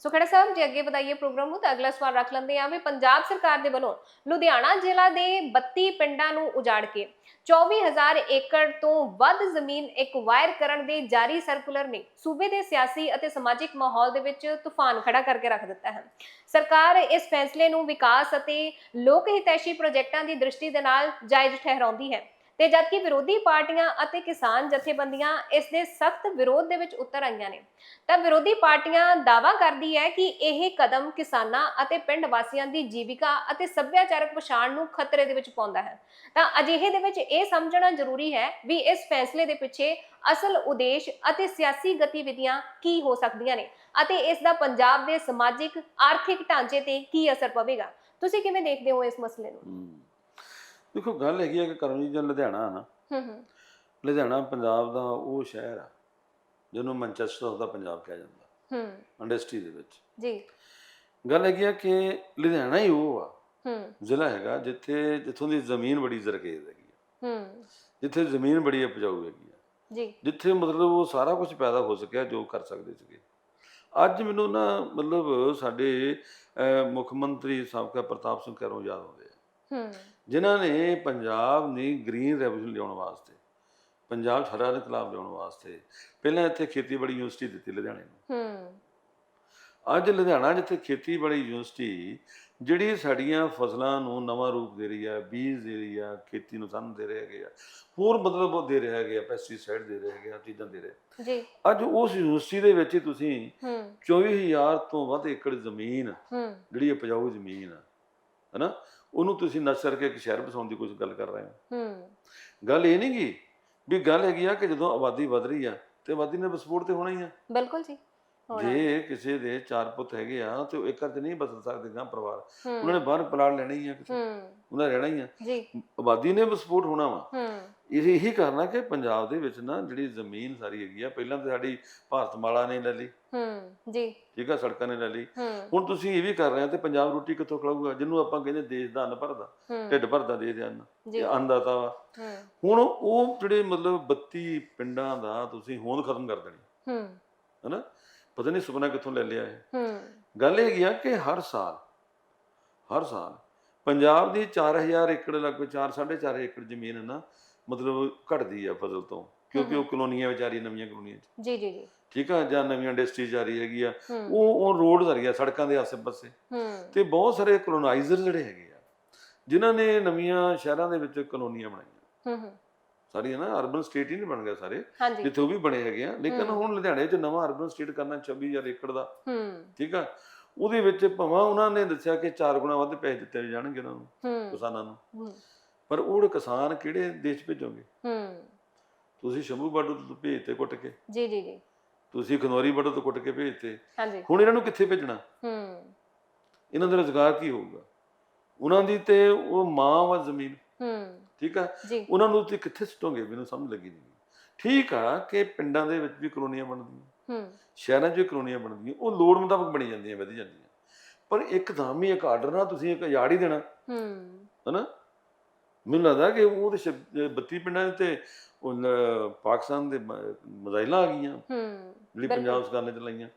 ਸੋ ਖੜਾ ਸਾਹਿਬ, ਜੇ ਅੱਗੇ ਵਧਾਈਏ ਪ੍ਰੋਗਰਾਮ ਨੂੰ, ਤਾਂ ਅਗਲਾ ਸਵਾਲ ਰੱਖ ਲੈਂਦੇ ਹਾਂ ਵੀ ਪੰਜਾਬ ਸਰਕਾਰ ਦੇ ਵੱਲੋਂ ਲੁਧਿਆਣਾ ਜ਼ਿਲ੍ਹਾ ਦੇ 32 ਪਿੰਡਾਂ ਨੂੰ ਉਜਾੜ ਕੇ 24000 ਏਕੜ ਤੋਂ ਵੱਧ ਜ਼ਮੀਨ ਐਕਵਾਇਰ ਕਰਨ ਦੇ ਜਾਰੀ ਸਰਕੂਲਰ ਨੇ ਸੂਬੇ ਦੇ ਸਿਆਸੀ ਅਤੇ ਸਮਾਜਿਕ ਮਾਹੌਲ ਦੇ ਵਿੱਚ ਤੂਫਾਨ ਖੜਾ ਕਰਕੇ ਰੱਖ ਦਿੱਤਾ ਹੈ। ਸਰਕਾਰ ਇਸ ਫੈਸਲੇ ਨੂੰ ਵਿਕਾਸ ਅਤੇ ਲੋਕ ਹਿਤੈਸ਼ੀ ਪ੍ਰੋਜੈਕਟਾਂ ਦੀ ਦ੍ਰਿਸ਼ਟੀ ਦੇ ਨਾਲ ਜਾਇਜ਼ ਠਹਿਰਾਉਂਦੀ ਹੈ। ਤੇ ਜਦਕਿ ਵਿਰੋਧੀ ਪਾਰਟੀਆਂ ਅਤੇ ਕਿਸਾਨ ਜਥੇਬੰਦੀਆਂ ਇਸ ਦੇ ਸਖਤ ਵਿਰੋਧ ਦੇ ਵਿੱਚ ਉਤਰ ਆਈਆਂ ਨੇ, ਤਾਂ ਵਿਰੋਧੀ ਪਾਰਟੀਆਂ ਦਾਅਵਾ ਕਰਦੀ ਹੈ ਕਿ ਇਹ ਕਦਮ ਕਿਸਾਨਾਂ ਅਤੇ ਪਿੰਡ ਵਾਸੀਆਂ ਦੀ ਜੀਵਿਕਾ ਅਤੇ ਸੱਭਿਆਚਾਰਕ ਪਛਾਣ ਨੂੰ ਖਤਰੇ ਦੇ ਵਿੱਚ ਪਾਉਂਦਾ ਹੈ। ਤਾਂ ਅਜਿਹੇ ਦੇ ਵਿੱਚ ਇਹ ਸਮਝਣਾ ਜ਼ਰੂਰੀ ਹੈ ਵੀ ਇਸ ਫੈਸਲੇ ਦੇ ਪਿੱਛੇ ਅਸਲ ਉਦੇਸ਼ ਅਤੇ ਸਿਆਸੀ ਗਤੀਵਿਧੀਆਂ ਕੀ ਹੋ ਸਕਦੀਆਂ ਨੇ ਅਤੇ ਇਸ ਦਾ ਪੰਜਾਬ ਦੇ ਸਮਾਜਿਕ, ਆਰਥਿਕ ਢਾਂਚੇ ਤੇ ਕੀ ਅਸਰ ਪਵੇਗਾ। ਤੁਸੀਂ ਕਿਵੇਂ ਦੇਖਦੇ ਹੋ ਇਸ ਮਸਲੇ ਨੂੰ? ਦੇਖੋ ਗੱਲ ਹੈਗੀ ਆ ਕਿ ਕਰਮਜੀਤ ਜੀ ਲੁਧਿਆਣਾ ਆ ਨਾ। ਹੂੰ ਹੂੰ। ਲੁਧਿਆਣਾ ਪੰਜਾਬ ਦਾ ਉਹ ਸ਼ਹਿਰ ਆ ਜਿਹਨੂੰ ਮੈਨਚੈਸਟਰ ਆਫ ਦਾ ਪੰਜਾਬ ਕਿਹਾ ਜਾਂਦਾ। ਹੂੰ। ਇੰਡਸਟਰੀ ਦੇ ਵਿੱਚ। ਜੀ। ਗੱਲ ਹੈਗੀ ਆ ਕਿ ਲੁਧਿਆਣਾ ਹੀ ਉਹ ਆ। ਹੂੰ। ਜ਼ਿਲ੍ਹਾ ਹੈਗਾ ਜਿੱਥੇ ਜਿੱਥੋਂ ਦੀ ਜ਼ਮੀਨ ਬੜੀ ਜ਼ਰਖੇਜ਼ ਹੈਗੀ ਆ। ਹੂੰ। ਜਿੱਥੇ ਜ਼ਮੀਨ ਬੜੀ ਉਪਜਾਊ ਹੈਗੀ ਆ। ਜੀ। ਜਿੱਥੇ ਮਤਲਬ ਉਹ ਸਾਰਾ ਕੁਝ ਪੈਦਾ ਹੋ ਸਕਿਆ ਜੋ ਕਰ ਸਕਦੇ ਸੀਗੇ। ਅੱਜ ਮੈਨੂੰ ਨਾ ਮਤਲਬ ਸਾਡੇ ਅਹ, ਮੁੱਖ ਮੰਤਰੀ ਸਾਬਕਾ ਪ੍ਰਤਾਪ ਸਿੰਘ ਕੈਰੋਂ ਯਾਦ ਆਉਂਦੇ ਆ। ਹੂੰ। ਜਿਨ੍ਹਾਂ ਨੇ ਪੰਜਾਬ ਨੇ ਗ੍ਰੀਨ ਰੈਵੋਲੂਸ਼ਨ ਲਿਆਉਣ ਵਾਸਤੇ ਪੰਜਾਬ ਹਰਾ ਇਨਕਲਾਬ ਲਿਆਉਣ ਵਾਸਤੇ ਪਹਿਲਾਂ ਇੱਥੇ ਖੇਤੀਬਾੜੀ ਯੂਨੀਵਰਸਿਟੀ ਦਿੱਤੀ ਲੁਧਿਆਣੇ ਨੂੰ। ਹੂੰ। ਅੱਜ ਲੁਧਿਆਣਾ ਜਿੱਥੇ ਖੇਤੀਬਾੜੀ ਯੂਨੀਵਰਸਿਟੀ ਜਿਹੜੀ ਸਾਡੀਆਂ ਫਸਲਾਂ ਨੂੰ ਨਵਾਂ ਰੂਪ ਦੇ ਰਹੀ ਆ ਬੀਜ ਦੇ ਰਹੀ ਆ ਖੇਤੀ ਨੂੰ ਸੰਨ ਦੇ ਰਹੇ ਹੈਗੇ ਆ ਹੋਰ ਮਤਲਬ ਉਹ ਦੇ ਰਹੇ ਹੈਗੇ ਆ ਪੈਸਟੀਸਾਈਡ ਦੇ ਰਹੇ ਹੈਗੇ ਆ ਚੀਜ਼ਾਂ ਦੇ ਰਹੇ। ਜੀ। ਅੱਜ ਉਸ ਯੂਨੀਵਰਸਿਟੀ ਦੇ ਵਿੱਚ ਹੀ ਤੁਸੀਂ ਹੂੰ। 24000 ਤੋਂ ਵੱਧ ਏਕੜ ਜ਼ਮੀਨ ਹੂੰ। ਜਿਹੜੀ ਉਪਜਾਊ ਜ਼ਮੀਨ ਆ ਹੈਨਾ? ਉਹਨੂੰ ਤੁਸੀਂ ਨਸ਼ਟ ਕਰਕੇ ਇੱਕ ਸ਼ਹਿਰ ਬਸਾਉਣ ਦੀ ਕੋਸ਼ਿਸ਼ ਗੱਲ ਕਰ ਰਹੇ ਹੋ। ਹੂੰ। ਗੱਲ ਇਹ ਨਹੀਂ ਗੀ ਵੀ ਗੱਲ ਹੈਗੀ ਆ ਕਿ ਜਦੋਂ ਆਬਾਦੀ ਵਧ ਰਹੀ ਆ ਤੇ ਆਬਾਦੀ ਨੇ ਵਿਸਫੋਟ ਤੇ ਹੋਣਾ ਹੀ ਆ। ਬਿਲਕੁਲ ਜੀ। ਜੇ ਕਿਸੇ ਦੇ ਚਾਰ ਪੁੱਤ ਹੈਗੇ ਆ ਤੇ ਉਹ ਇੱਕ ਘਰ ਨਹੀਂ ਬਸ ਸਕਦੇ ਗਾਂ ਪਰਿਵਾਰ ਉਹਨਾਂ ਨੇ ਬਾਹਰ ਪਲਾਟ ਲੈਣਾ ਹੀ ਆ ਕਿਤੇ। ਉਹਨਾਂ ਰਹਿਣਾ ਹੀ ਆ। ਜੀ। ਆਬਾਦੀ ਨੇ ਵਿਸਫੋਟ ਹੋਣਾ ਵਾ। ਹੂੰ। ਇਹ ਇਹੀ ਕਰਨਾ ਕਿ ਪੰਜਾਬ ਦੇ ਵਿੱਚ ਨਾ ਜਿਹੜੀ ਜ਼ਮੀਨ ਸਾਰੀ ਹੈਗੀ ਆ ਪਹਿਲਾਂ ਤਾਂ ਸਾਡੀ ਭਾਰਤਮਾਲਾ ਨੇ ਲੈ ਲਈ। ਹੂੰ ਜੀ। ਠੀਕ ਆ ਸੜਕਾਂ ਨੇ ਲੈ ਲਈ। ਹੁਣ ਤੁਸੀਂ ਇਹ ਵੀ ਕਰ ਰਹੇ ਆ ਤੇ ਪੰਜਾਬ ਰੋਟੀ ਕਿੱਥੋਂ ਖਲਾਊਗਾ? ਜਿਹਨੂੰ ਆਪਾਂ ਕਹਿੰਦੇ ਦੇਸ਼ ਦਾ ਅੰਨ ਭਰਦਾ ਢਿੱਡ ਭਰਦਾ ਦੇਸ਼ ਦਾ ਅੰਨ ਇਹ ਅੰਨਦਾਤਾ ਵਾ। ਹੁਣ ਉਹ ਜਿਹੜੇ ਮਤਲਬ 32 ਪਿੰਡਾਂ ਦਾ ਤੁਸੀਂ ਹੋਂਦ ਖਤਮ ਕਰ ਦੇਣੀ। ਹੂੰ। ਹਨਾ? ਪਤਾ ਨਹੀਂ ਸੁਪਨਾ ਕਿੱਥੋਂ ਲੈ ਲਿਆ ਇਹ। ਹੂੰ। ਗੱਲ ਇਹ ਹੈਗੀ ਆ ਕਿ ਹਰ ਸਾਲ ਹਰ ਸਾਲ ਪੰਜਾਬ ਦੀ 4000 ਏਕੜ ਲਗਭਗ 4 4.5 ਏਕੜ ਜ਼ਮੀਨ ਹੈ ਨਾ ਮਤਲਬ ਘਟਦੀ ਆ ਫਸਲ ਤੋਂ ਕਿਉਂਕਿ ਉਹ ਕਲੋਨੀਆਂ ਵਿਚਾਰੀ ਨਵੀਆਂ ਕਲੋਨੀਆਂ 'ਚ। ਜੀ ਜੀ ਜੀ। ਠੀਕ ਆ? ਜਾਂ ਨਵੀਆਂ ਇੰਡਸਟਰੀ ਜਾਰੀ ਹੈਗੀ ਆ। ਉਹ ਉਹ ਰੋਡ ਆ ਰਹੀਆਂ ਸੜਕਾਂ ਦੇ ਆਸੇ-ਪਾਸੇ। ਤੇ ਬਹੁਤ ਸਾਰੇ ਕਲੋਨਾਈਜ਼ਰ ਜਿਹੜੇ ਹੈਗੇ ਆ ਜਿਨ੍ਹਾਂ ਨੇ ਨਵੀਆਂ ਸ਼ਹਿਰਾਂ ਦੇ ਵਿੱਚ ਕਲੋਨੀਆਂ ਬਣਾਈਆਂ। ਹੂੰ ਹੂੰ ਸਾਰੀਆਂ ਨਾ ਅਰਬਨ ਸਟੇਟ ਹੀ ਨਹੀਂ ਬਣ ਗਏ ਸਾਰੇ ਜਿੱਥੇ ਉਹ ਵੀ ਬਣੇ ਹੈਗੇ ਆ। ਲੇਕਿਨ। ਹੁਣ ਲੁਧਿਆਣੇ 'ਚ ਨਵਾਂ ਅਰਬਨ ਸਟੇਟ ਕਰਨਾ 26000 ਏਕੜ ਦਾ। ਹੂੰ ਠੀਕ ਆ? ਉਹਦੇ ਵਿੱਚ ਭਾਵੇਂ ਉਹਨਾਂ ਨੇ ਦੱਸਿਆ ਕਿ ਚਾਰ ਗੁਣਾ ਵੱਧ ਪੈਸੇ ਦਿੱਤੇ ਜਾਣਗੇ ਉਹਨਾਂ ਨੂੰ ਕਿਸਾਨਾਂ ਨੂੰ। ਹੂੰ ਪਰ ਉਹ ਕਿਸਾਨ ਕਿਹੜੇ ਦੇਸ਼ ਭੇਜੋਗੇ? ਹੂੰ। ਤੁਸੀਂ ਸ਼ੰਭੂ ਬਾਰਡਰ ਤੋਂ ਭੇਜਤੇ ਕੁੱਟ ਕੇ? ਜੀ ਜੀ ਜੀ। ਤੁਸੀਂ ਖਨੌਰੀ ਬਾਰਡਰ ਤੋਂ ਕੁੱਟ ਕੇ ਭੇਜਤੇ? ਹਾਂਜੀ। ਹੁਣ ਇਹਨਾਂ ਨੂੰ ਕਿੱਥੇ ਭੇਜਣਾ? ਹੂੰ। ਇਹਨਾਂ ਦਾ ਰੁਜ਼ਗਾਰ ਕੀ ਹੋਊਗਾ? ਉਹਨਾਂ ਦੀ ਤੇ ਉਹ ਮਾਂ ਵਾ ਜ਼ਮੀਨ। ਹੂੰ। ਠੀਕ ਆ? ਉਹਨਾਂ ਨੂੰ ਤੁਸੀਂ ਕਿੱਥੇ ਸੁੱਟੋਗੇ? ਮੈਨੂੰ ਸਮਝ ਲੱਗੀ ਨਹੀਂ। ਠੀਕ ਆ ਕਿ ਪਿੰਡਾਂ ਦੇ ਵਿੱਚ ਵੀ ਕਲੋਨੀਆਂ ਬਣਦੀਆਂ। ਹੂੰ। ਸ਼ਹਿਰਾਂ 'ਚ ਵੀ ਕਲੋਨੀਆਂ ਬਣਦੀਆਂ। ਉਹ ਲੋੜ ਮੁਤਾਬਕ ਬਣੀ ਜਾਂਦੀਆਂ ਵਧੀ ਜਾਂਦੀਆਂ। ਪਰ ਇੱਕਦਮ ਹੀ ਇੱਕ ਆਰਡਰ ਨਾਲ ਤੁਸੀਂ ਇੱਕ ਯਾੜ ਹੀ ਦੇਣਾ। ਹੂੰ। ਹਨਾ? ਮੈਨੂੰ ਲੱਗਦਾ ਕਿ ਉਹ ਤੇ 32 ਪਿੰਡਾਂ ਦੇ ਤੇ ਪਾਕਿਸਤਾਨ ਦੇ ਮਜ਼ਾਈਲਾਂ ਆ ਗਈਆਂ। ਹੂੰ ਜਿਹੜੀ। ਪੰਜਾਬ ਸਰਕਾਰ ਨੇ ਚਲਾਈਆਂ।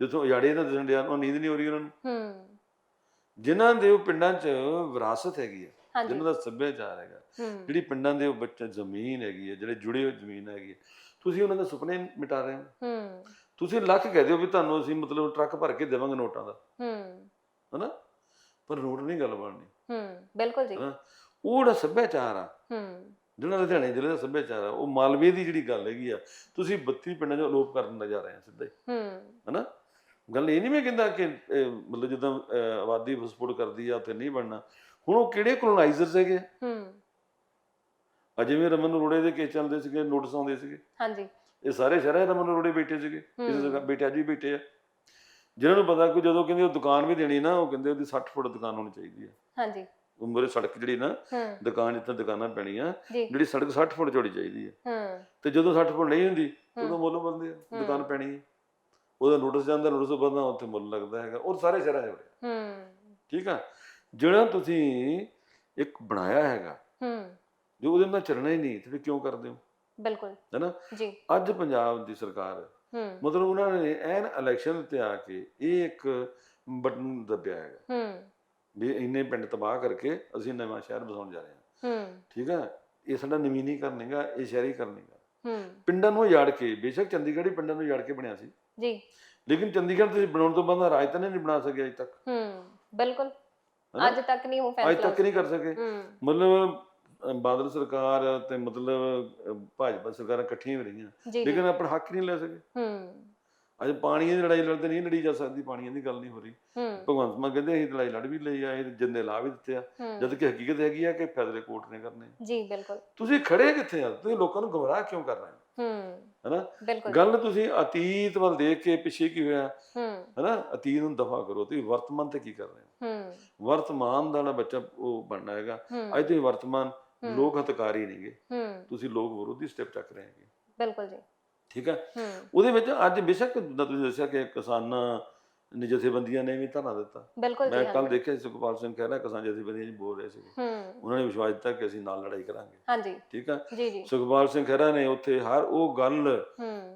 ਜਿੱਥੋਂ ਉਜਾੜੇ ਨਾ ਦਿਸਣ ਡਿਆ ਉਹ ਨੀਂਦ ਨਹੀਂ ਹੋ ਰਹੀ ਉਹਨਾਂ ਨੂੰ। ਹੂੰ। ਜਿਨ੍ਹਾਂ ਦੇ ਉਹ ਪਿੰਡਾਂ 'ਚ ਵਿਰਾਸਤ ਹੈਗੀ ਹਾਂਜੀ। ਜਿਨ੍ਹਾਂ ਦਾ ਸੱਭਿਆਚਾਰ ਹੈਗਾ ਜਿਹੜੀ ਪਿੰਡਾਂ ਦੇ ਉਹ ਬੱਚੇ ਜ਼ਮੀਨ ਹੈਗੀ ਹੈ ਜਿਹੜੇ ਜੁੜੇ ਹੋਏ ਜ਼ਮੀਨ ਹੈਗੀ ਹੈ ਤੁਸੀਂ ਉਹਨਾਂ ਦੇ ਸੁਪਨੇ ਮਿਟਾ ਰਹੇ ਹੋ? ਹੂੰ। ਤੁਸੀਂ ਲੱਖ ਕਹਿ ਦਿਓ ਵੀ ਤੁਹਾਨੂੰ ਅਸੀਂ ਮਤਲਬ ਟਰੱਕ ਭਰ ਕੇ ਦੇਵਾਂਗੇ ਨੋਟਾਂ ਦਾ। ਹੂੰ। ਹਨਾ? ਪਰ ਨੋਟ ਨਹੀਂ ਗੱਲ ਬਣਨੀ। ਹੂੰ ਬਿਲਕੁਲ ਜੀ। ਉਹ ਜਿਹੜਾ ਸੱਭਿਆਚਾਰ ਆ ਹੂੰ। ਜਿਹੜਾ ਲੁਧਿਆਣੇ ਜ਼ਿਲ੍ਹੇ ਦਾ ਸੱਭਿਆਚਾਰ ਆ ਉਹ ਮਾਲਵੇ ਦੀ ਜਿਹੜੀ ਗੱਲ ਹੈਗੀ ਆ ਤੁਸੀਂ 32 ਪਿੰਡਾਂ 'ਚ ਅਲੋਪ ਕਰਨ ਦਾ ਜਾ ਰਹੇ ਆ ਸਿੱਧਾ ਹੀ। ਹੂੰ। ਹਨਾ? ਗੱਲ ਇਹ ਨਹੀਂ ਮੈਂ ਕਹਿੰਦਾ ਕਿ ਮਤਲਬ ਜਦੋਂ ਅਹ, ਆਬਾਦੀ ਵਿਸਫੋਟ ਕਰਦੀ ਆ ਉੱਥੇ ਨਹੀਂ ਬਣਨਾ। ਹੁਣ ਉਹ ਕਿਹੜੇ ਕਲੋਨਾਈਜ਼ਰਸ ਹੈਗੇ ਹੂੰ। ਅਜੇ ਵੀ ਰਮਨ ਅਰੋੜੇ ਦੇ ਕੇਸ ਚੱਲਦੇ ਸੀਗੇ ਨੋਟਿਸ ਆਉਂਦੇ ਸੀਗੇ। ਹਾਂਜੀ। ਇਹ ਸਾਰੇ ਸ਼ਹਿਰਾਂ 'ਚ ਰਮਨ ਅਰੋੜੇ ਬੈਠੇ ਸੀਗੇ। ਕਿਸੇ ਹੂੰ। ਜਗ੍ਹਾ ਬੈਠੇ ਅੱਜ ਵੀ ਬੈਠੇ ਆ। ਜਿਹਨਾਂ ਨੂੰ ਪਤਾ ਕਿ ਜਦੋਂ ਕਹਿੰਦੇ ਉਹ ਦੁਕਾਨ ਵੀ ਦੇਣੀ ਨਾ ਉਹ ਕਹਿੰਦੇ ਉਹਦੀ 60 ਫੁੱਟ ਦੁਕਾਨ ਹੋਣੀ ਚਾਹੀਦੀ ਆ। ਹਾਂਜੀ। ਉਹ ਮੂਹਰੇ ਸੜਕ ਜਿਹੜੀ ਨਾ ਹੂੰ। ਦੁਕਾਨ ਜਿੱਥੇ ਦੁਕਾਨਾਂ ਪੈਣੀਆਂ ਜੀ। ਜਿਹੜੀ ਸੜਕ 60 ਫੁੱਟ ਚੌੜੀ ਚਾਹੀਦੀ ਹੂੰ। ਤੇ ਜਦੋਂ 60 ਫੁੱਟ ਨਹੀਂ ਹੁੰਦੀ। ਉਦੋਂ ਮੁੱਲ ਬੰਦੇ ਆ। ਦੁਕਾਨ ਪੈਣੀ ਹੈ। ਉਹਦਾ ਨੋਟਿਸ ਜਾਂਦਾ ਨੋਟਿਸ ਤੋਂ ਬਾਅਦ ਉੱਥੇ ਮੁੱਲ ਲੱਗਦਾ ਹੈਗਾ ਉਹ ਸਾਰੇ ਸ਼ਹਿਰਾਂ 'ਚ ਹੋ। ਠੀਕ ਆ? ਜਿਹੜਾ ਤੁਸੀਂ ਇੱਕ ਬਣਾਇਆ ਹੈਗਾ ਹੂੰ। ਜੋ ਉਹਦੇ ਨਾਲ ਚੱਲਣਾ ਹੀ ਨਹੀਂ ਤੇ ਫਿਰ ਕਿਉਂ ਕਰਦੇ ਹੋ? ਬਿਲਕੁਲ। ਹੈਨਾ ਜੀ। ਅੱਜ ਪੰਜਾਬ ਦੀ ਸਰਕਾਰ ਹੂੰ। ਮਤਲਬ ਉਹਨਾਂ ਨੇ ਐਨ ਇਲੈਕਸ਼ਨ ਤੇ ਆ ਕੇ ਇਹ ਇੱਕ ਬਟਨ ਦੱਬਿਆ ਹੈਗਾ। ਹੂੰ। ਵੀ ਇੰਨੇ ਪਿੰਡ ਤਬਾਹ ਕਰਕੇ ਅਸੀਂ ਨਵਾਂ ਸ਼ਹਿਰ ਵਸਾਉਣ ਜਾ ਰਹੇ ਹਾਂ। ਹੂੰ। ਠੀਕ ਹੈ ਇਹ ਸਾਡਾ ਨਵੀਨੀਕਰਨ ਹੈਗਾ ਇਹ ਸ਼ਹਿਰੀਕਰਨ ਹੈਗਾ ਹੂੰ। ਪਿੰਡਾਂ ਨੂੰ ਉਜਾੜ ਕੇ ਬੇਸ਼ੱਕ ਚੰਡੀਗੜ੍ਹ ਹੀ ਪਿੰਡਾਂ ਨੂੰ ਉਜਾੜ ਕੇ ਬਣਿਆ ਸੀ। ਜੀ। ਲੇਕਿਨ ਚੰਡੀਗੜ੍ਹ ਤੁਸੀਂ ਬਣਾਉਣ ਤੋਂ ਬਾਅਦ ਰਾਜਧਾਨੀ ਨਹੀਂ ਬਣਾ ਸਕਿਆ ਅਜੇ ਤੱਕ। ਹੂੰ ਬਿਲਕੁਲ? ਅੱਜ ਤੱਕ ਨਹੀਂ ਉਹ ਅੱਜ ਫੈਸਲਾ। ਤੱਕ ਨਹੀਂ ਕਰ ਸਕੇ। ਮਤਲਬ ਬਾਦਲ ਸਰਕਾਰ ਤੇ ਮਤਲਬ ਭਾਜਪਾ ਸਰਕਾਰਾਂ ਇਕੱਠੀਆਂ ਹੋ ਰਹੀਆਂ। ਲੇਕਿਨ ਆਪਣਾ ਹੱਕ ਨਹੀਂ ਲੈ ਸਕੇ। ਹੂੰ। ਅੱਜ ਪਾਣੀਆਂ ਦੀ ਲੜਾਈ ਲੜਦੇ ਨਹੀਂ ਲੜੀ ਜਾ ਸਕਦੀ ਪਾਣੀਆਂ ਦੀ ਗੱਲ ਨਹੀਂ ਹੋ ਰਹੀ। ਭਗਵੰਤ ਮਾਨ ਕਹਿੰਦੇ ਅਸੀਂ ਲੜਾਈ ਲੜ ਵੀ ਲਈ ਆ ਇਹ ਜਿੰਦੇ ਲਾ ਵੀ ਦਿੱਤੇ ਆ ਜਦ ਕਿ ਹਕੀਕਤ ਹੈਗੀ ਆ ਕਿ ਫੈਸਲੇ ਕੋਰਟ ਨੇ ਕਰਨੇ ਜੀ ਬਿਲਕੁਲ। ਤੁਸੀਂ ਖੜੇ ਕਿੱਥੇ ਆ? ਤੁਸੀਂ ਲੋਕਾਂ ਨੂੰ ਗਮਰਾਹ ਕਿਉਂ ਕਰ ਰਹੇ ਹੋ? ਹੈਨਾ? ਗੱਲ ਤੁਸੀਂ ਅਤੀਤ ਵੱਲ ਦੇਖ ਕੇ ਪਿੱਛੇ ਕੀ ਹੋਇਆ? ਹੈਨਾ? ਅਤੀਤ ਨੂੰ ਦਫਾ ਕਰੋ ਤੁਸੀਂ ਵਰਤਮਾਨ ਤੇ ਕੀ ਕਰ ਰਹੇ ਹੋ? ਵਰਤਮਾਨ ਦਾ ਬੱਚਾ ਉਹ ਬਣਨਾ ਹੈਗਾ। ਅੱਜ ਤੁਸੀਂ ਵਰਤਮਾਨ। ਲੋਕ ਹਿਤਕਾਰੀ ਨਹੀਂਗੇ ਤੁਸੀਂ ਲੋਕ ਵਿਰੋਧੀ ਸਟੈਪ ਚੱਕ ਰਹੇ ਹੈਗੇ। ਬਿਲਕੁਲ ਜੀ। ਠੀਕ ਹੈ? ਉਹਦੇ ਵਿੱਚ ਅੱਜ ਬੇਸ਼ੱਕ ਜਿੱਦਾਂ ਤੁਸੀਂ ਦੱਸਿਆ ਕਿ ਕਿਸਾਨਾਂ ਨੇ ਜਥੇਬੰਦੀਆਂ ਨੇ ਵੀ ਧਰਨਾ ਦਿੱਤਾ। ਬਿਲਕੁਲ ਮੈਂ ਕੱਲ। ਦੇਖਿਆ ਸੀ ਸੁਖਪਾਲ ਸਿੰਘ ਕਹਿ ਕਿਸਾਨ ਜਥੇਬੰਦੀਆਂ ਜੀ ਬੋਲ ਰਹੇ ਸੀ ਉਹਨਾਂ ਨੇ ਵਿਸ਼ਵਾਸ ਦਿੱਤਾ ਕਿ ਅਸੀਂ ਨਾਲ ਲੜਾਈ ਕਰਾਂਗੇ। ਹਾਂਜੀ। ਠੀਕ ਹੈ? ਜੀ ਜੀ। ਸੁਖਪਾਲ ਸਿੰਘ ਖਹਿਰਾ ਨੇ ਉੱਥੇ ਹਰ ਉਹ ਗੱਲ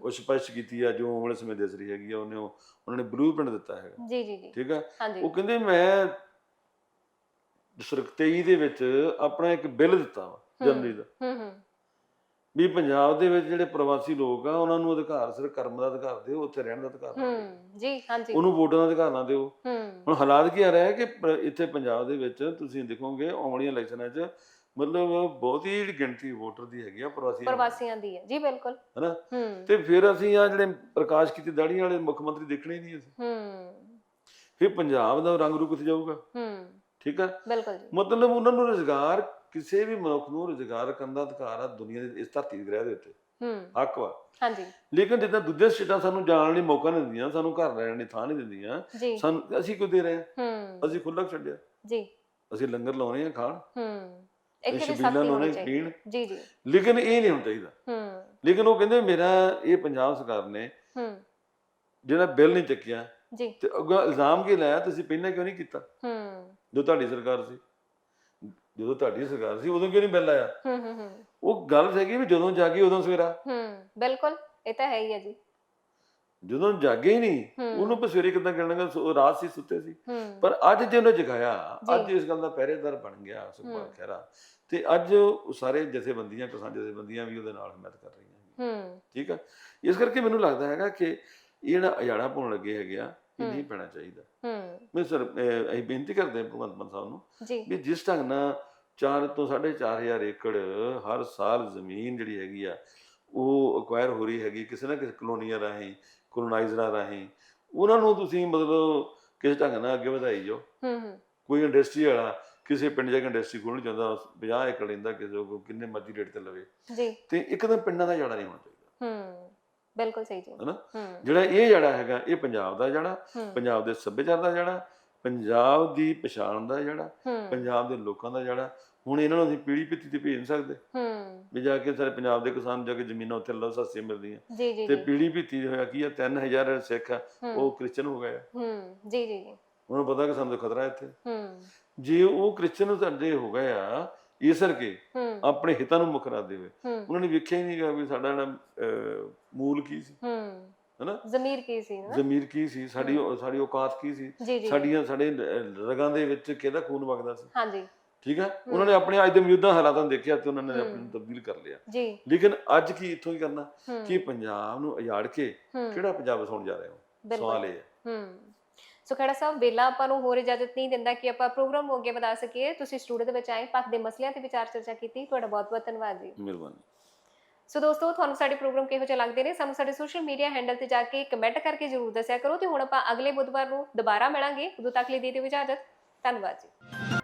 ਉਹ ਸਪਸ਼ਟ ਕੀਤੀ ਆ ਜੋ ਆਉਣ ਸਮੇਂ ਦਿਸ ਰਹੀ ਹੈਗੀ ਆ ਉਹਨੇ ਉਹ- ਉਹਨਾਂ ਨੇ ਬਲੂਪ੍ਰਿੰਟ ਦਿੱਤਾ ਹੈਗਾ। ਜੀ ਜੀ ਜੀ। ਠੀਕ ਹੈ? ਉਹ ਕਹਿੰਦੇ ਮੈਂ ਸਰਕ 23 ਦੇ ਵਿੱਚ ਆਪਣਾ ਇੱਕ ਬਿੱਲ ਦਿੱਤਾ ਵਾ ਜਨਵਰੀ ਦਾ। ਹੂੰ ਹੂੰ। ਵੀ ਪੰਜਾਬ ਦੇ ਵਿੱਚ ਜਿਹੜੇ ਪ੍ਰਵਾਸੀ ਲੋਕ ਆ ਉਹਨਾਂ ਨੂੰ ਅਧਿਕਾਰ ਸਿਰ ਕਰਮ ਦਾ ਅਧਿਕਾਰ ਦਿਓ ਉੱਥੇ ਰਹਿਣ ਦਾ ਅਧਿਕਾਰ ਨਾ ਦਿਓ। ਹੂੰ ਜੀ ਹਾਂਜੀ। ਉਹਨੂੰ ਵੋਟਾਂ ਦਾ ਅਧਿਕਾਰ ਨਾ ਦਿਓ। ਹੂੰ। ਹੁਣ ਹਾਲਾਤ ਕੀ ਆ ਰਿਹਾ ਹੈ ਕਿ ਪ- ਇੱਥੇ ਪੰਜਾਬ ਦੇ ਵਿੱਚ ਤੁਸੀਂ ਦੇਖੋਗੇ ਆਉਣ ਵਾਲੀਆਂ ਇਲੈਕਸ਼ਨਾਂ 'ਚ ਮਤਲਬ ਬਹੁਤੀ ਜਿਹੜੀ ਗਿਣਤੀ ਵੋਟਰ ਦੀ ਹੈਗੀ ਆ ਪ੍ਰਵਾਸੀ ਪ੍ਰਵਾਸੀਆਂ ਦੀ ਹੈ। ਜੀ ਬਿਲਕੁਲ। ਹਨਾ? ਹੂੰ। ਤੇ ਫਿਰ ਅਸੀਂ ਆ ਜਿਹੜੇ ਪ੍ਰਕਾਸ਼ ਕੀਤੀ ਦਾੜੀਆਂ ਵਾਲੇ ਮੁੱਖ ਮੰਤਰੀ ਦੇਖਣੇ ਹੀ ਨਹੀਂ ਅਸੀਂ। ਹੂੰ। ਫਿਰ ਪੰਜਾਬ ਦਾ ਰੰਗ ਰੂਪ ਕਿੱਥੇ ਜਾਊਗਾ। ਹੂੰ। ਠੀਕ ਹੈ ਬਿਲਕੁਲ ਜੀ। ਮਤਲਬ ਉਹਨਾਂ ਨੂੰ ਰੋਜ਼ਗਾਰ ਕਿਸੇ ਵੀ ਮਨੁੱਖ ਨੂੰ ਰੋਜ਼ਗਾਰ ਕਰਨ ਦਾ ਅਧਿਕਾਰ ਆ ਦੁਨੀਆ ਦੇ ਇਸ ਧਰਤੀ ਦੇ ਗ੍ਰਹਿ ਦੇ ਉੱਤੇ। ਹੂੰ। ਹੱਕ ਵਾ। ਹਾਂਜੀ। ਲੇਕਿਨ ਜਿੱਦਾਂ ਦੂਜੇ ਸਟੇਟਾਂ ਸਾਨੂੰ ਜਾਣ ਲਈ ਮੌਕਾ ਨਹੀਂ ਦਿੰਦੀਆਂ ਸਾਨੂੰ ਘਰ ਰਹਿਣ ਲਈ ਥਾਂ ਨਹੀਂ ਦਿੰਦੀਆਂ ਜੀ। ਸਾਨੂੰ ਅਸੀਂ ਕਿਉਂ ਦੇ ਰਹੇ ਹਾਂ? ਹੂੰ। ਅਸੀਂ ਖੁੱਲ੍ਹਾ ਛੱਡਿਆ? ਜੀ। ਅਸੀਂ ਲੰਗਰ ਲਾਉਣੇ ਆ ਖਾਣ। ਹੂੰ। ਸ਼ਬੀਲਾਂ ਸਖਤੀ ਲਾਉਣੇ ਹੋਣੀ ਚਾਹੀਦੀ ਜੀ ਜੀ। ਲੇਕਿਨ ਇਹ ਨਹੀਂ ਹੋਣਾ ਚਾਹੀਦਾ। ਹੂੰ। ਲੇਕਿਨ ਉਹ ਕਹਿੰਦੇ ਮੇਰਾ ਇਹ ਪੰਜਾਬ ਸਰਕਾਰ ਨੇ ਹੂੰ। ਜਿਹੜਾ ਬਿੱਲ ਨਹੀਂ ਚੱਕਿਆ ਜੀ। ਤੇ ਅੱਗੋਂ ਇਲਜ਼ਾਮ ਕੀ ਲਾਇਆ ਤੁਸੀਂ ਪਹਿਲਾਂ ਕਿਉਂ ਨਹੀਂ ਕੀਤਾ? ਹੂੰ। ਜਦੋਂ ਤੁਹਾਡੀ ਸਰਕਾਰ ਸੀ। ਜਦੋਂ ਤੁਹਾਡੀ ਸਰਕਾਰ ਸੀ ਉਦੋਂ ਕਿਉਂ ਨਹੀਂ ਬਿੱਲ ਆਇਆ? ਹੂੰ ਹੂੰ ਹੂੰ। ਉਹ ਗੱਲ ਸੀਗੀ ਵੀ ਜਦੋਂ ਜਾਗੀ ਉਦੋਂ ਸਵੇਰਾ। ਹੂੰ ਬਿਲਕੁਲ ਇਹ ਤਾਂ ਹੈ ਹੀ ਹੈ ਜੀ। ਜਦੋਂ ਜਾਗੇ ਹੀ ਨਹੀਂ। ਉਹਨੂੰ ਆਪਾਂ ਸਵੇਰੇ ਕਿੱਦਾਂ ਸੋ ਰਾਤ ਸੀ ਸੁੱਤੇ ਸੀ। ਪਰ ਅੱਜ ਜੇ ਉਹਨੇ ਜਗਾਇਆ। ਅੱਜ ਇਸ ਗੱਲ ਦਾ ਪਹਿਰੇਦਾਰ ਬਣ ਗਿਆ ਹੂੰ। ਖਹਿਰਾ। ਤੇ ਅੱਜ ਸਾਰੇ ਜਥੇਬੰਦੀਆਂ ਕਿਸਾਨ ਜਥੇਬੰਦੀਆਂ ਵੀ ਉਹਦੇ ਨਾਲ ਹਿੰਮਤ ਕਰ ਰਹੀਆਂ ਠੀਕ ਆ? ਇਸ ਕਰਕੇ ਮੈਨੂੰ ਲੱਗਦਾ ਹੈਗਾ ਕਿ ਇਹ ਜਿਹੜਾ ਅਜਾੜਾ ਪਾਉਣ ਲੱਗੇ ਹੈਗੇ ਆ ਇਹ। ਨਹੀਂ ਪੈਣਾ ਚਾਹੀਦਾ। ਹੂੰ। ਮੈਂ ਸਰ ਅਸੀਂ ਬੇਨਤੀ ਕਰਦੇ ਹਾਂ ਭਗਵੰਤ ਮਾਨ ਸਾਹਿਬ ਨੂੰ ਵੀ ਜਿਸ ਢੰਗ ਨਾਲ 4 ਤੋਂ 4.5 ਏਕੜ ਹਰ ਸਾਲ ਜ਼ਮੀਨ ਜਿਹੜੀ ਹੈਗੀ ਆ ਉਹ ਅਕਵਾਇਰ ਹੋ ਰਹੀ ਹੈਗੀ ਕਿਸੇ ਨਾ ਕਿਸੇ ਕਲੋਨੀਆਂ ਰਾਹੀਂ ਕਲੋਨਾਈਜ਼ਰਾਂ ਰਾਹੀਂ ਉਹਨਾਂ ਨੂੰ ਤੁਸੀਂ ਮਤਲਬ ਕਿਸ ਢੰਗ ਨਾਲ ਅੱਗੇ ਵਧਾਈ ਜਾਓ। ਹੂੰ ਹੂੰ। ਕੋਈ ਇੰਡਸਟਰੀ ਵਾਲਾ ਕਿਸੇ ਪਿੰਡ ਜਾ ਕੇ ਇੰਡਸਟਰੀ ਖੋਲ੍ਹਣਾ ਚਾਹੁੰਦਾ 50 ਏਕੜ ਲੈਂਦਾ ਕਿਸੇ ਕੋਲ ਕਿੰਨੇ ਮਰਜ਼ੀ ਰੇਟ ਤੇ ਲਵੇ। ਜੀ। ਤੇ ਇੱਕਦਮ ਪਿੰਡਾਂ ਦਾ ਜੜਾ ਨਹੀਂ ਹੋਣਾ ਚਾਹੀਦਾ। ਹੂੰ। ਬਿਲਕੁਲ ਸਹੀ ਜੀ। ਹਨਾ? ਜਿਹੜਾ ਇਹ ਜੜਾ ਹੈਗਾ ਇਹ ਪੰਜਾਬ ਦਾ ਜੜਾ ਪੰਜਾਬ ਦੇ ਸੱਭਿਆਚਾਰ ਦਾ ਜੜਾ ਪੰਜਾਬ ਦੀ ਪਛਾਣ ਦਾ ਜੜਾ ਪੰਜਾਬ ਦੇ ਲੋਕਾਂ ਦਾ ਜੜਾ। ਹੁਣ ਇਹਨਾਂ ਨੂੰ ਅਸੀਂ ਪੀੜੀ ਪਿੱਤੀ ਤੇ ਭੇਜ ਨਹੀਂ ਸਕਦੇ। ਹੂੰ। ਵੀ ਜਾ ਕੇ ਸਾਰੇ ਪੰਜਾਬ ਦੇ ਕਿਸਾਨ ਜਾ ਕੇ ਜ਼ਮੀਨਾਂ ਉੱਥੇ ਲਓ ਸਸਤੀਆਂ ਮਿਲਦੀਆਂ। ਤੇ ਪੀੜੀ ਪਿੱਤੀ ਹੋਇਆ ਕੀ ਆ? 3000 ਸਿੱਖ ਆ ਉਹ ਕ੍ਰਿਸਚਨ ਹੋ ਗਏ ਹੂੰ। ਜੀ ਜੀ ਜੀ। ਉਹਨਾਂ ਨੂੰ ਪਤਾ ਕਿ ਸਾਨੂੰ ਖਤਰਾ ਇੱਥੇ। ਹੂੰ। ਜੇ ਉਹ ਕ੍ਰਿਸਚਨ ਸਾਡੇ ਹੋ ਗਏ ਆ ਇਸ ਕਰਕੇ ਹੂੰ। ਆਪਣੇ ਹਿੱਤਾਂ ਨੂੰ ਮੁੱਖ ਰੱਖਦੇ ਹੋਏ ਉਹਨਾਂ ਨੇ ਵੇਖਿਆ ਹੀ ਨਹੀਂਗਾ ਵੀ ਸਾਡਾ ਜਿਹੜਾ ਮੂਲ ਕੀ ਸੀ? ਹਨਾ? ਜ਼ਮੀਰ ਕੀ ਸੀ ਨਾ ਜ਼ਮੀਰ ਕੀ ਸੀ? ਸਾਡੀ ਸਾਡੀ ਔਕਾਤ ਕੀ ਸੀ? ਸਾਡੀਆਂ ਸਾਡੇ ਰਗਾਂ ਦੇ ਵਿੱਚ ਕਿਹਦਾ ਖੂਨ ਵਗਦਾ ਸੀ? ਹਾਂਜੀ। ਠੀਕ ਹੈ। ਉਹਨਾਂ ਨੇ ਆਪਣੇ ਅੱਜ ਦੇ ਮੌਜੂਦਾ ਹਾਲਾਤਾਂ ਨੂੰ ਦੇਖਿਆ ਤੇ ਉਹਨਾਂ ਨੇ। ਆਪਣੇ ਨੂੰ ਤਬਦੀਲ ਕਰ ਲਿਆ। ਜੀ। ਲੇਕਿਨ ਅੱਜ ਕੀ ਇੱਥੋਂ ਹੀ ਕਰਨਾ? ਕਿ ਪੰਜਾਬ ਨੂੰ ਉਜਾੜ ਕੇ ਕਿਹੜਾ ਪੰਜਾਬ ਵਸਾਉਣ ਜਾ ਰਹੇ ਹੋ? ਸਵਾਲ ਇਹ ਹੈ। ਹੂੰ। ਸੋ ਖੜਾ ਸਾਹਿਬ ਵੇਲਾ ਆਪਾਂ ਨੂੰ ਹੋਰ ਇਜਾਜ਼ਤ ਨਹੀਂ ਦਿੰਦਾ ਕਿ ਆਪਾਂ ਪ੍ਰੋਗਰਾਮ ਨੂੰ ਅੱਗੇ ਵਧਾ ਸਕੀਏ। ਤੁਸੀਂ ਸਟੂਡੀਓ ਦੇ ਵਿੱਚ ਆਏ ਪੱਖ ਦੇ ਮਸਲਿਆਂ ਤੇ ਵਿਚਾਰ ਚਰਚਾ ਕੀਤੀ। ਤੁਹਾਡਾ ਬਹੁਤ ਬਹੁਤ ਧੰਨਵਾਦ ਜੀ। ਮਿਹਰਬਾਨੀ। ਸੋ ਦੋਸਤੋ ਤੁਹਾਨੂੰ ਸਾਡੇ ਪ੍ਰੋਗਰਾਮ ਕਿਹੋ ਜਿਹੇ ਲੱਗਦੇ ਨੇ? ਸਾਨੂੰ ਸਾਡੇ ਸੋਸ਼ਲ ਮੀਡੀਆ ਹੈਂਡਲ ਤੇ ਜਾ ਕੇ ਕਮੈਂਟ ਕਰਕੇ ਜਰੂਰ ਦੱਸਿਆ ਕਰੋ ਤੇ ਹੁਣ ਆਪਾਂ ਅਗਲੇ ਬੁੱਧਵਾਰ ਨੂੰ ਦੁਬਾਰਾ ਮਿਲਾਂਗੇ। ਉਦੋਂ ਤੱਕ ਲਈ ਦੇ ਦਿਓ ਇਜਾਜ਼ਤ। ਧੰਨਵਾਦ ਜੀ।